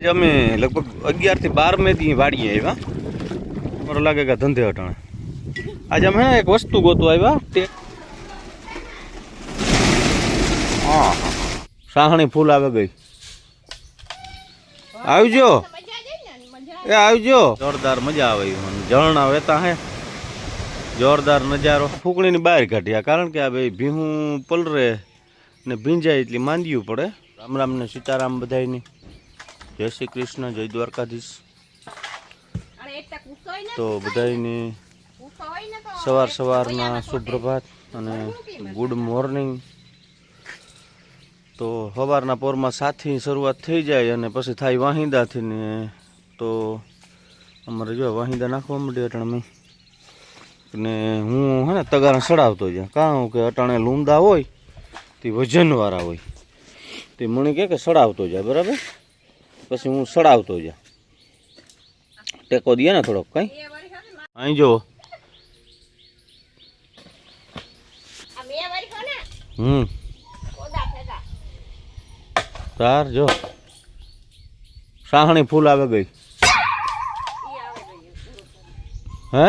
અમે લગભગ અગિયારથી બાર મે દી વાડીએ આવ્યા. મારો લાગે કે ધંધે હટાણે આજે અમે એક વસ્તુ ગોતું આવ્યા, તે હા. સાહણી ફૂલ આવે ગઈ. આવજો. એ આવજો. જોરદાર મજા આવે ઝરણા વેતા હે. જોરદાર નજારો. ફૂકણીની બહાર કાઢ્યા, કારણ કે આ ભાઈ ભીહું પલરે ને ભીંજાય એટલી માંદિયું પડે. રામ રામ ને સીતારામ બધાયની. જય શ્રી કૃષ્ણ જય દ્વારકાધીશ. તો બધાયની સવાર સવારના સુપ્રભાત અને ગુડ મોર્નિંગ. તો સવારના પોરમાં સાથી શરૂઆત થઈ જાય અને પછી થાય વાહિંદાથી ને તો અમારે જો વાહિંદા નાખવા માંડ્યા અટાણે ને હું હે ને તગારા સડાવતો જ કારણ કે અટાણે લૂંદા હોય તે વજનવાળા હોય. તે મને કે સડાવતો જાય બરાબર? પછી હું સડાવતો જા. ટેકો દે ને થોડોક કઈ. અહીં જો હમ. તાર જો. સાહણી ફૂલ આવે ગઈ. હે?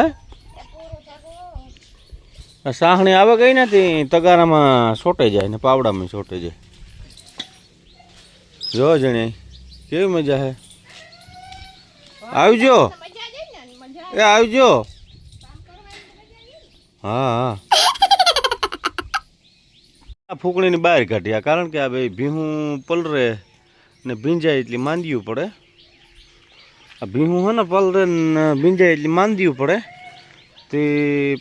સાહણી આવે ગઈ ને તે તગારામાં સોટે જાય ને પાવડામાં સોટે જાય. જો જણે. કેવી મજા હે? આવજો. એ આવજો. હા હા. આ ફૂકણીની બહાર કાઢ્યા, કારણ કે આ ભાઈ ભીહું પલરે ને ભીંજાય એટલી માંદિયું પડે. આ ભીહું હે ને પલરે ને ભીંજાય એટલી માંદિયું પડે. તે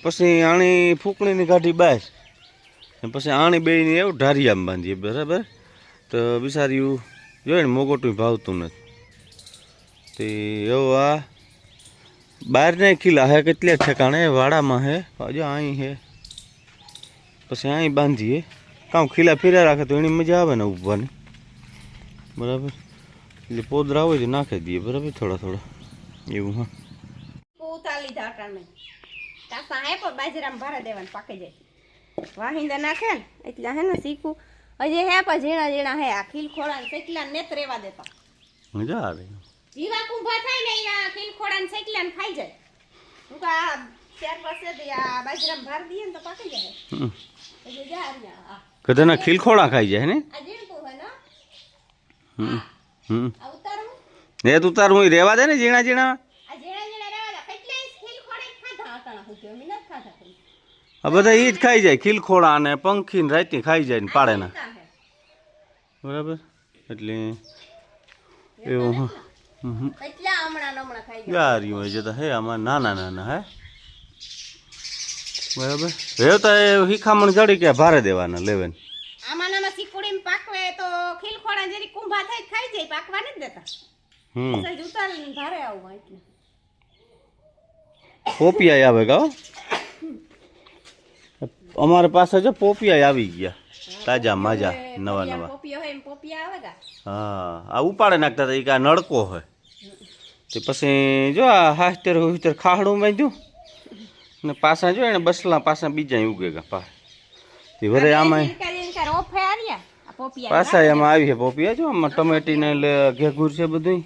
પછી આણી ફૂકણીની કાઢી બહાર. પછી આણી બેની એવું ઢારિયામાં બાંધીએ, બરાબર? તો બિચાર્યું જોઈએ ને મોગોટું ભાવતું નથી તે એવું આ બહાર નહીં ખીલા હે કેટલે ઠેકાણે વાડામાં હે હજુ અહીં હે પછી અહીં બાંધીએ કામ ખીલા ફેર્યા રાખે તો એની મજા આવે ને ઉભવાની બરાબર એટલે પોદરા હોય તો નાખી દઈએ બરાબર થોડા થોડા એવું હા ઉતાર લીધા અટાણે તાસા હે પણ બાજરામાં ભરા દેવાનું પાકી જાય વાહિંદા નાખે ને એટલે હે ને શીખું હજી હે પણ ઝીણા ઝીણા હે. આ ખીલખોડા ને ને નેત રેવા દેતા. મજા આવે. જીવા કુંભા થાય ને આ ખીલખોડા ને શેકલા ને ખાઈ જાય. હું કા ત્યાર પાસે આ બાજરામ ભાર દઈએ ને તો પાકી જાય. હજી જા આ. કદાના ખીલખોડા ખાઈ જાય ને? આ ઝીણકું હે ને હમ હમ. આ ઉતારું. એ તું તાર હું રહેવા દે ને ઝીણા ઝીણા ઝીણા રેવા દે કેટલાય ખીલખોડા ખાધા અટાણા સુધી અમે નથી ખાધા કોઈ. આ બધા ઈ જ ખાઈ જાય ખીલખોડા અને પંખી ને રાતી ખાઈ જાય ને પાડે ના. બરાબર? એટલે એવું ને ગારી હોય જતા હે આમાં નાના નાના હે? બરાબર? રેવતા એ હિખામણ જડી કે ભારે દેવાના લેવેન આમાં નામાં શીકુડીમાં પાકવે તો ખીલખોડા જેરી કુંભા થાય ખાઈ જાય પાકવા નથી દેતા. હમ. ઉતારીને ભારે આવું એટલે. પોપિયા આવે ગાઓ અમારે પાસે જો પોપિયા આવી ગયા. તાજા માજા નવા નવા. હા આ ઉપાડે નાખતા હતા એ કે નળકો હોય. તે પછી જો આ હાસ્ટર હુસ્તેર ખાહડું બાંધ્યું ને પાછા જો એને બસલા પાછા બીજા ઉગે ગયા પા તે વરે આમાં પાછા એમાં આવી છે પોપિયા જો આમાં ટમેટી ને ઘેઘુર છે બધું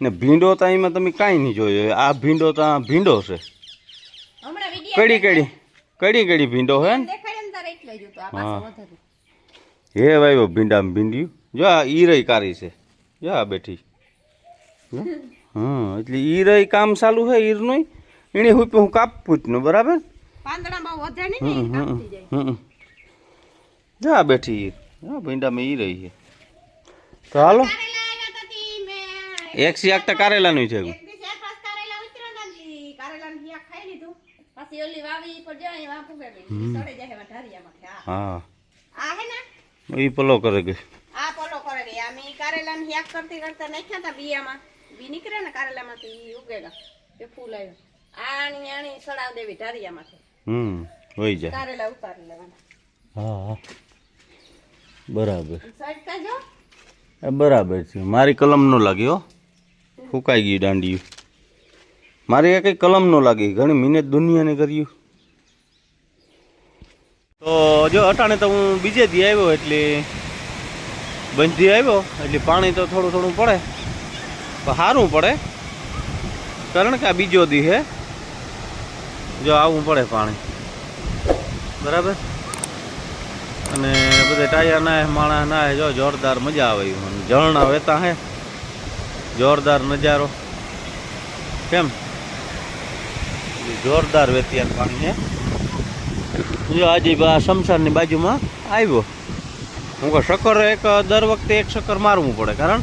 ને ભીંડો તો એમાં તમે કાંઈ નહીં જોયો આ ભીંડો તો ભીંડો છે. કડી કડી. કડી કડી ભીંડો હે ને? વધારે. હે ભાઈ ભીંડામાં ભીંડ્યું. જો આ ઈરઈ કારી છે. જો આ બેઠી. હા એટલે ઈરઈ કામ ચાલુ છે ઈરનું એને હું હું કાપું જ નું બરાબર? જો આ બેઠી ઈર. હા ભીંડામાં ઈરઈ છે. તો હાલો. તા તી એક સી આખતા કારેલાનું છે એક દી ચાર પાંચ કારેલા ઉતર્યા ને તી કારેલાનું શિયાળ ખાઈ લીધું પછી ઓલી વાવી પર જાય વાં ફૂગે ગઈ સડે જાય એમાં ઢારિયામાંથી આ. હા. આ હે ને? ઈ પલો કરે ગઈ આ પલો કરે ગઈ આમ ઈ કારેલાનું શાક કરતી કરતા નાખ્યા તા બિયામાં. બી નીકળે ને કારેલામાંથી ઈ ઉગેલા. એ ફૂલ આવ્યું. આણી આણી સડાવ દેવી ઢારિયામાંથી હમ હોય જાય. કારેલા ઉતારી લેવાના. હા બરાબર. સડકા જો બરાબર છે. મારી કલમ નો લાગ્યો ફૂકાઈ ગઈ દાંડિયું. મારી એ કઈ કલમ ન લાગી. ઘણી મહેનત દુનિયાને કર્યું તો જો અટાણે તો હું બીજે દી આવ્યો એટલે બંધી આવ્યો. એટલે પાણી તો થોડું થોડું પડે. સારું પડે. કારણ કે આ બીજો દી હે. જો આવવું પડે પાણી. બરાબર? અને બધે ટાયર ના માણસ ના જો જોરદાર મજા આવે ઝરણા વહેતા હે. જોરદાર નજારો. કેમ? જોરદાર વેતિયાર પાણી છે. જો આજે શમશાનની બાજુમાં આવ્યો. હું કહું, શક્કર એક દર વખતે એક શક્કર મારવું પડે, કારણ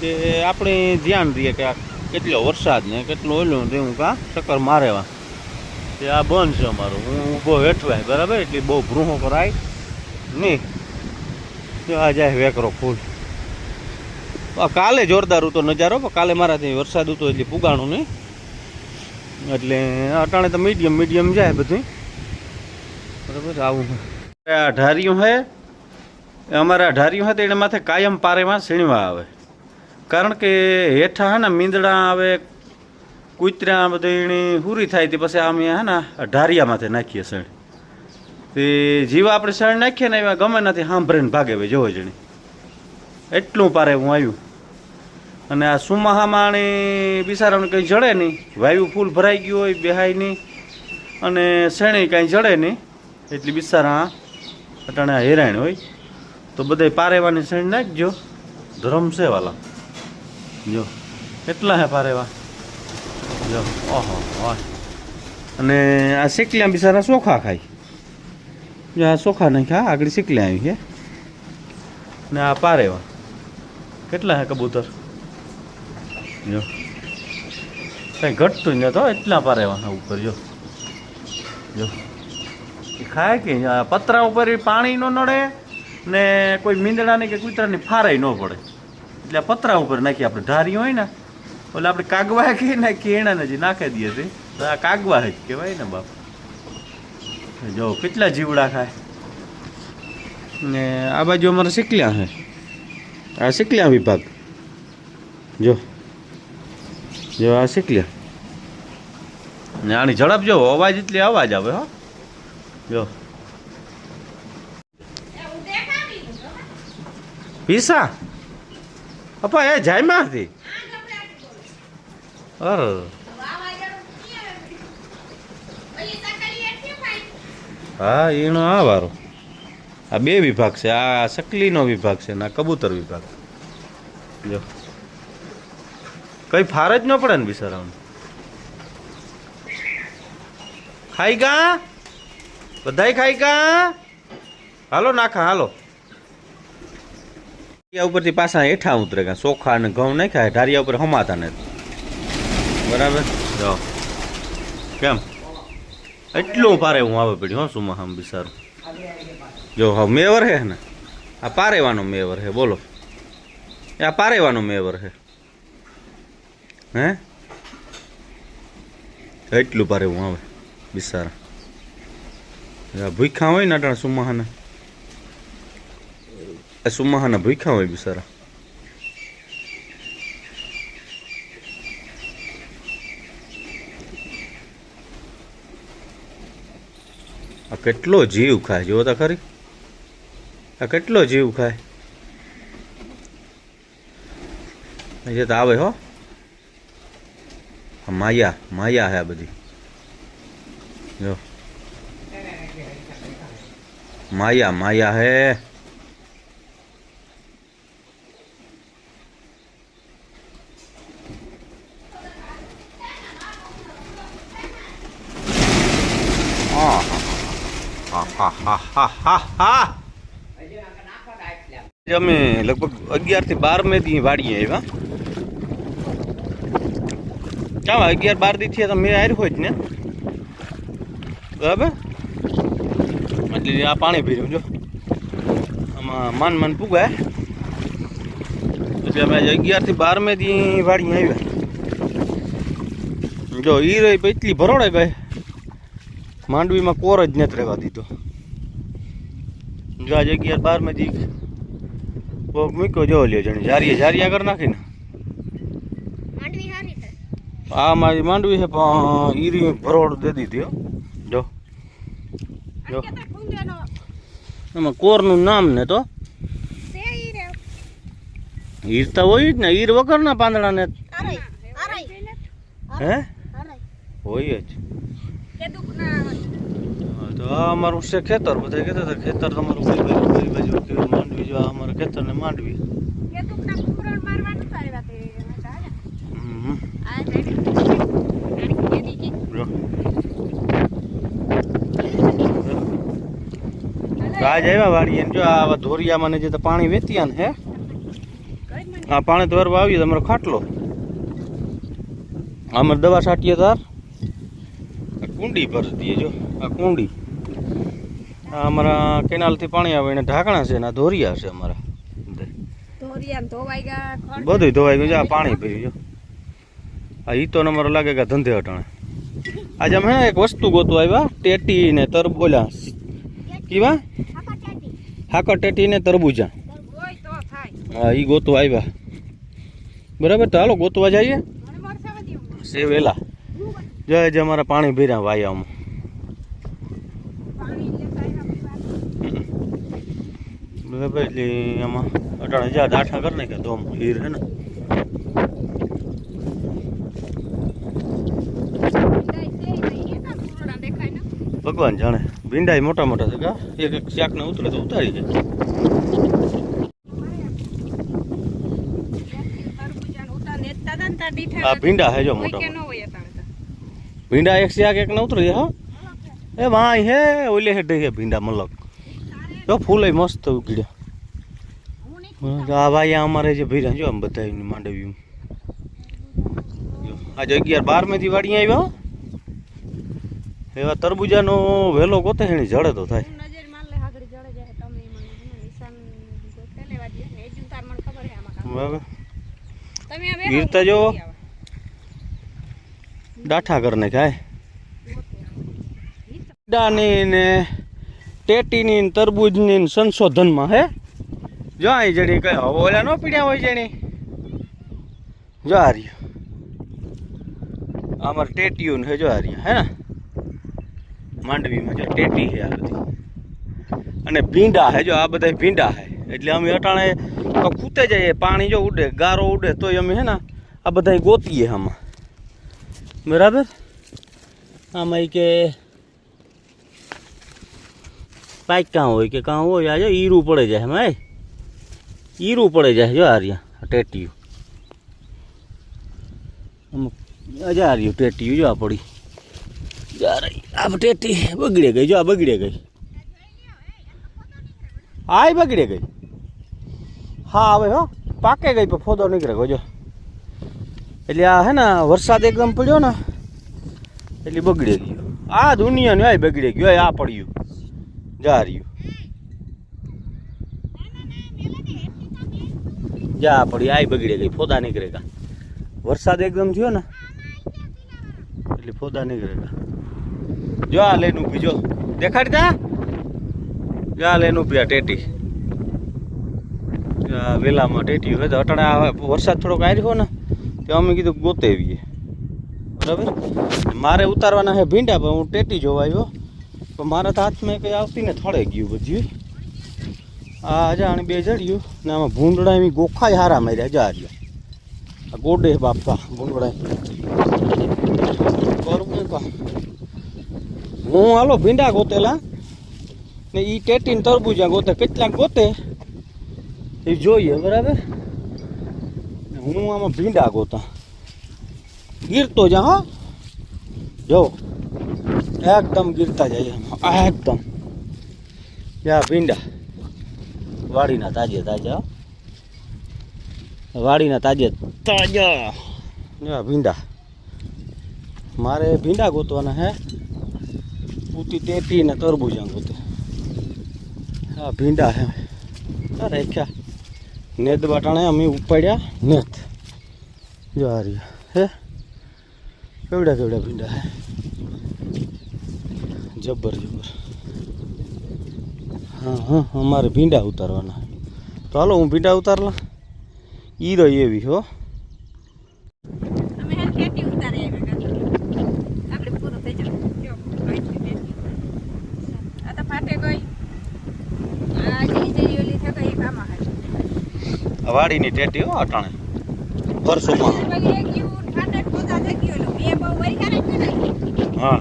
કે આપણે ધ્યાન રહીએ કે કેટલો વરસાદ ને કેટલું ઓલું તે હું કાં શક્કર મારેવા તે આ બંધ છે અમારું. હું ઊભો હેઠવાય, બરાબર? એટલે બહુ ભ્રૂહો કરાય નહીં. તો આ જાય વેકરો ફૂલ. કાલે જોરદાર હતો નજારો, પણ કાલે મારાથી વરસાદ હતો એટલે પુગાણું નહીં. એટલે અટાણે તો મીડિયમ મીડિયમ જાય બધું બરાબર, આવું આ ઢારિયું હે? અમારા ઢારિયું હે તો એને માથે કાયમ પારેમાં સીણવા આવે. કારણ કે હેઠા હે ને મીંદડા આવે, કૂતરા બધું પૂરી થાય તે પછી અમે હે ને ઢારિયા માથે નાખીએ સણ તે જીવા આપણે સણ નાખીએ ને એમાં ગમે નથી સાંભળીને ભાગે ભાઈ, જોવો જણી. એટલું પારે હું આવ્યું. અને આ સુમાહામાં આણી બિચારાને કંઈ જડે નહીં. વાયુ ફૂલ ભરાઈ ગયું હોય બેહાય નહીં અને શેણી કાંઈ જડે નહીં. એટલી બિસારા અટાણે હેરાણ હોય. તો બધે પારેવાની શેણ નાખજો. ધરમ છે વાલા. જો કેટલા હે પારેવા. જો, ઓહો ઓહ અને આ શીકલ્યા બિસારા ચોખા ખાય. જો, આ ચોખા નહીં ખા, આગળ શીકલ્યા આવી છે ને આ પારેવા. કેટલા હે કબૂતર? જો. કંઈ ઘટતું જ નતો એટલા પારેવાના ઉપર જો. જો. ખાય કે પતરા ઉપર પાણી ન નડે ને કોઈ મીંદડાની કે કૂતરાની ફારાય ન પડે. એટલે પતરા ઉપર નાખી આપણે ઢારી હોય ને એટલે આપણે કાગવા કે નાખી એના જે નાખી દઈએ છે તો આ કાગવા જ કહેવાય ને બાપ. જો, કેટલા જીવડા ખાય. ને આ બાજુ અમારે શીખલ્યા છે. આ શીખલ્યા વિભાગ. જો. જો આ ને આની ઝડપ જો અવાજ એટલી અવાજ આવે, હો. જો? પીસા. અપા એ જાય માંથી અર. હા એનો આ વારો. આ બે વિભાગ છે, આ સકલીનો વિભાગ છે ને આ કબૂતર વિભાગ. જો. કઈ ફાર જ ન પડે ને બિચારાઓને. ખાઈ ગા બધાય ખાઈ ગા હાલો નાખા, હાલો. ઢારિયા ઉપરથી પાછા હેઠા ઉતરે ગયા ચોખા અને ઘઉં નાખ્યા ઢારિયા ઉપર હમાતા ને. બરાબર? જો કેમ? એટલું પારે હું આવે પડ્યું હો સુમા હમ બિસારું જો હા મેવર હે ને? આ પારેવાનો મેવર હે, બોલો. આ પારેવાનો મેવર હે. હે? એટલું ભારે હું આવે, બિસારા. ભૂખા હોય ને અટાણા સુમાહાના. એ સુમાહાના ભૂખ્યા હોય બિસારા. આ કેટલો જીવ ખાય જો ખરી. આ કેટલો જીવ ખાય. તો આવે હો. માયા માયા હે આ બધી જો માયા માયા હે હા હા હા હા હા હા હા આજે અમે લગભગ અગિયારથી બાર મે દી વાડીએ આવ્યા. ચાલો, અગિયાર બાર દી થયા તો મેં આવ્યું હોય જ ને. બરાબર? એટલે આ પાણી ભીર્યું, જો. આમાં માન માન પુગાય એટલે અમે અગિયારથી અગિયારથી બાર મે દી વાડીએ આવ્યા. જો, ઈ રહી એટલી ભરોડે ગઈ માંડવીમાં કોર જ નથી રહેવા દીધો. જો, આજે અગિયાર બારમાં જી કોક મૂક્યો જો લ્યો જણી. જારીએ જારીયા કરી નાખીને. હારી. આ મારી માંડવી છે, પણ ઈરી ભરોડ દે દીધી જો. જો. એમાં કોરનું નામ ને તો. ઈર તો હોય જ ને, ઈર વગરના પાંદડાને. હે? હોય જ. આ અમારું છે ખેતર, બધા કહેતા હતા, ખેતર તમારું કઈ બાજુ માંડવી જો આ અમારા ખેતર ને માંડવી કેદુક ના કુકરણ મારવાનું તો આવ્યા તે હતા ને. હમ. આ જાય કેદી કે જો. તો આજ આવ્યા વાડીએ જો આ ધોરિયામાં ને જે તો પાણી વેચ્યા ને હે? આ પાણી ધોરવા આવ્યું તમારો ખાટલો. અમારે દવા છાંટીએ તાર કુંડી ભરી દઈએ જો આ કુંડી. આ અમારા કેનાલથી પાણી આવે એને ઢાંકણા છે ને આ ધોરિયા છે અમારા. બધું. ધોવાઈ ગયું છે આ પાણી ભર્યું જો આ ઈ તો નંબર લાગે કે ધંધે હટાણે આજે અમે એક વસ્તુ ગોતું આવ્યા ટેટી ને તરબોલા. કીવા હાકર ટેટી ને તરબૂજા. તો હા એ ગોતવા આવ્યા બરાબર, તો હાલો ગોતવા જઈએ. સે વેલા. જય જે અમારા પાણી ભર્યા વાયામાં બરાબર, એટલે એમાં અઢાર હજાર દાઠા કરી નાખ્યા ધોમ હીર હે ભગવાન જાણે. ભીંડાઈ મોટા મોટા છે કા એક એક શાકને ઉતરે તો ઉતારી જાય. આ ભીંડા હે જો. ભીંડા એક શાક, એક ને ઉતરી એ વાય હે, ઓલે હે હે ભીંડા મલક. જો ફૂલ મસ્ત ઉગડ્યા આ ભાઈ અમારે જે ભીરા જો આમ બધા માંડવ્યું આજે અગિયાર બારમાંથી વાડી આવ્યા. એવા તરબૂજાનો વેલો ગોતે એની જડે તો થાય ગીરતા જો. ડાઠા કરને ખાય ડાની ને ટેટીની ને તરબૂજની ને સંશોધનમાં હે? જો અહીં જણી કઈ ઓલા નો પીડ્યા હોય જણી જો આ રહ્યું. અમારે ટેટીયું હે જો આ રહ્યા હે ને? માંડવીમાં જો ટેટી છે આ બધી. અને ભીંડા હે જો આ બધા ભીંડા હે એટલે અમે અટાણે તો ખૂતે જઈએ, પાણી જો ઉડે, ગારો ઉડે, તોય અમે હે ને આ બધા ગોતીએ આમાં. બરાબર? આમાં કે પાઈક કાં હોય કે કાં હોય, આ જો ઈરું પડે જાય એમાં ઈરું પડે જાય જો આ રહ્યા, આ ટેટીયું. અમુક આ ટેટીયું જો આ પડી. આ ટેટી બગડે ગઈ, જો આ બગડે ગઈ. આય બગડે ગઈ. હા, હવે હો, પાકે ગઈ પણ ફોદો નીકળે ગયો, જો. એટલે આ હે ને, વરસાદ એકદમ પડ્યો ને, એટલે બગડી ગયો. આ દુનિયાનું આ બગડી ગયો આ પડ્યું. જા રહ્યું. જા પડી આ બગડી ગઈ, ફોદા નીકળે વરસાદ એકદમ થયો ને, એટલે ફોદા નીકળે જો આ લેનું બીજો દેખાડી તા જો આ લઈને પી આ ટેટી. જો વેલામાં ટેટી હોય તો અટાણે વરસાદ થોડોક આવ્યો ને, તો અમે કીધું ગોતે આવીએ બરાબર? મારે ઉતારવાના છે ભીંડા, પણ હું ટેટી જોવા આવ્યો. પણ મારા હાથમાં કંઈ આવતી ને થળે ગયું બધી. આ અજાણી બે જડ્યું ને આમાં ભૂંડડા એવી ગોખાય હારા માર્યા, જા રહ્યા આ ગોડે બાપા ભૂંડડા કરવું કા? હું હાલો ભીંડા ગોતેલા ને ઈ ટેટીને તરબૂજા ગોતે, કેટલાક ગોતે. એ જોઈએ, બરાબર? હું આમાં ભીંડા ગોતા. ગીરતો જા, હો. જો, એકદમ ગીરતા જાય એકદમ. યા ભીંડા. વાડીના તાજે તાજા વાડીના તાજે તાજા. ભીંડા. મારે ભીંડા ગોતવાના હે. ઉતી તેતી ને તરબૂજા ગોતે હા ભીંડા હે અરે ક્યાં નેત બાટાણે અમે ઉપાડ્યા નેત. જો આ રહ્યા. હે? કેવડા કેવડા ભીંડા હે જબર જબર. હા હા, અમારે ભીંડા ઉતારવાના. તો હાલો હું ભીંડા ઉતારલા. ઈ રહી એવી, હો અમે હાલ ખેતી ઉતારી આવ્યા કાકા. આપણે પૂરું થઈ જશે. જો, આટલી ખેતી. આ તો ફાટે ગઈ. આ જે જે ઓલી થઈ ગઈ એ કામ આવે. આ વાડીની ટેટી હો અટાણે ને. હા.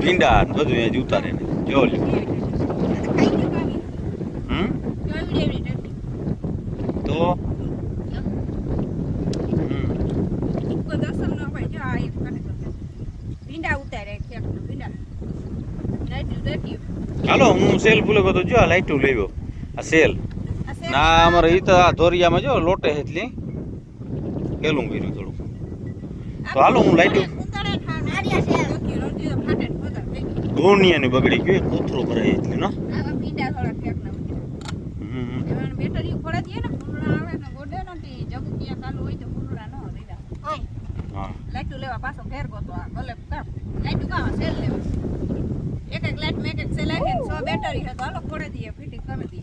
ભીંડા બધું અહીંયા જ ઉતારે જો. ખાઈ ગયો કાવી. હમ જો એવડી એવડી ટેટી. તો હમ ઈકો દર્શન ન હોય. જો આ એક કને કરશે. ભીંડા ઉતારે એક ખેતનો ભીંડા. રાઈટ રેટી. ચાલો ગયો તો જો આ લાઈટું લેવો આ સેલ. ના, અમારે એ તો આ ધોરિયામાં જો લોટે એટલી. પેલું કર્યું થોડું તો હાલો, હું લાઈટું. ધોનિયાની બગડી ગયું કોથરો ભરાય એટલે, નો? લાઈટું લેવા પાછો ફેર ગોતો ભલે લાઈટું કામ સેલ લેવા? એક એક લાઈટ મેં એક એક સેલ ફિટારી હે તો હાલો ફોડે દઈએ ફિટિંગ કરી દઈએ.